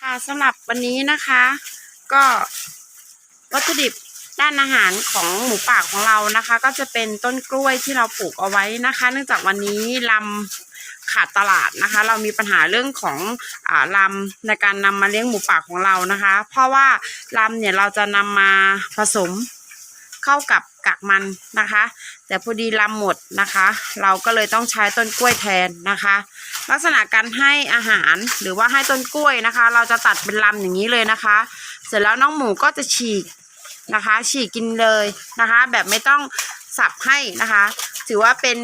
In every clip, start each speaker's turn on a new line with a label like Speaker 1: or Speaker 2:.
Speaker 1: ค่ะสำหรับวันนี้นะคะ ก็วัตถุดิบด้านอาหารของหมูป่าของเรานะคะ ก็จะเป็นต้นกล้วยที่เราปลูกเอาไว้นะคะ เนื่องจากวันนี้ลำขาดตลาดนะคะ เรามีปัญหาเรื่องของอ่าลำในการนำมาเลี้ยงหมูป่าของเรานะคะ เพราะว่าลำเนี่ยเราจะนำมาผสม เข้ากับกากมันนะคะ แต่พอดีลำหมดนะคะ เราก็เลยต้องใช้ต้นกล้วยแทนนะคะ ลักษณะการให้อาหารหรือว่าให้ต้นกล้วยนะคะ เราจะตัดเป็นลำอย่างนี้เลยนะคะ เสร็จแล้วน้องหมูก็จะฉีกนะคะ ฉีกกินเลยนะคะ แบบไม่ต้องสับให้นะคะ ถือว่าเป็น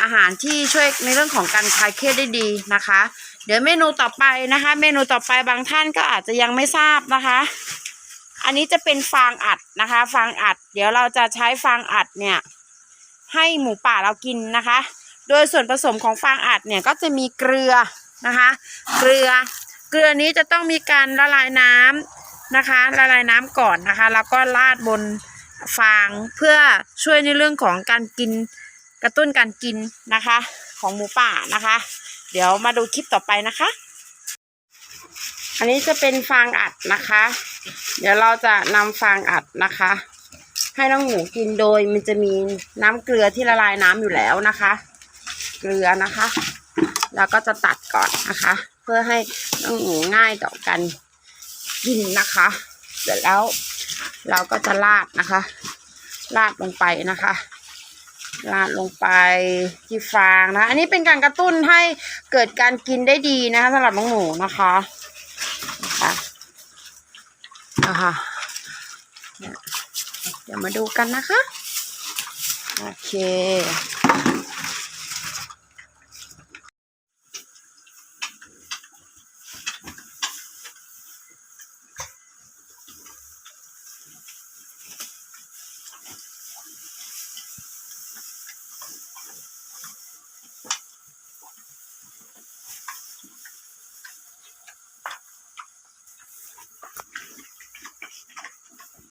Speaker 1: อาหารที่ช่วยในเรื่องของการคลายเครียดได้ดีนะคะ เดี๋ยวเมนูต่อไปนะคะ เมนูต่อไปบางท่านก็อาจจะยังไม่ทราบนะคะ อันนี้จะเป็นฟางอัดนะคะ ฟางอัด เดี๋ยวเราจะใช้ฟางอัดเนี่ย ให้หมูป่าเรากินนะคะ โดยส่วนผสมของฟางอัดเนี่ยก็จะมีเกลือนะคะ เกลือ เกลือนี้จะต้องมีการละลายน้ำนะคะ ละลายน้ำก่อนนะคะ แล้วก็ราดบนฟางเพื่อช่วยในเรื่องของการกินกระตุ้นการกินนะคะ ของหมูป่านะคะ เดี๋ยวมาดูคลิปต่อไปนะคะ อันนี้จะเป็นฟางอัดนะคะ เดี๋ยวเราจะนำฟางอัดนะคะ ให้น้องหมูกินโดยมันจะมีน้ำเกลือที่ละลายน้ำอยู่แล้วนะคะ เกลือนะคะ แล้วก็จะตัดก่อนนะคะ เพื่อให้น้องหมูง่ายต่อการกินนะคะ เสร็จแล้วเราก็จะราดนะคะ ราดลงไปนะคะราดลงไปที่ฟางนะ อันนี้เป็นการกระตุ้นให้เกิดการกินได้ดีนะคะสำหรับน้องหมูนะคะนะคะ นะคะเนี่ยเดี๋ยวมาดูกันนะคะ โอเค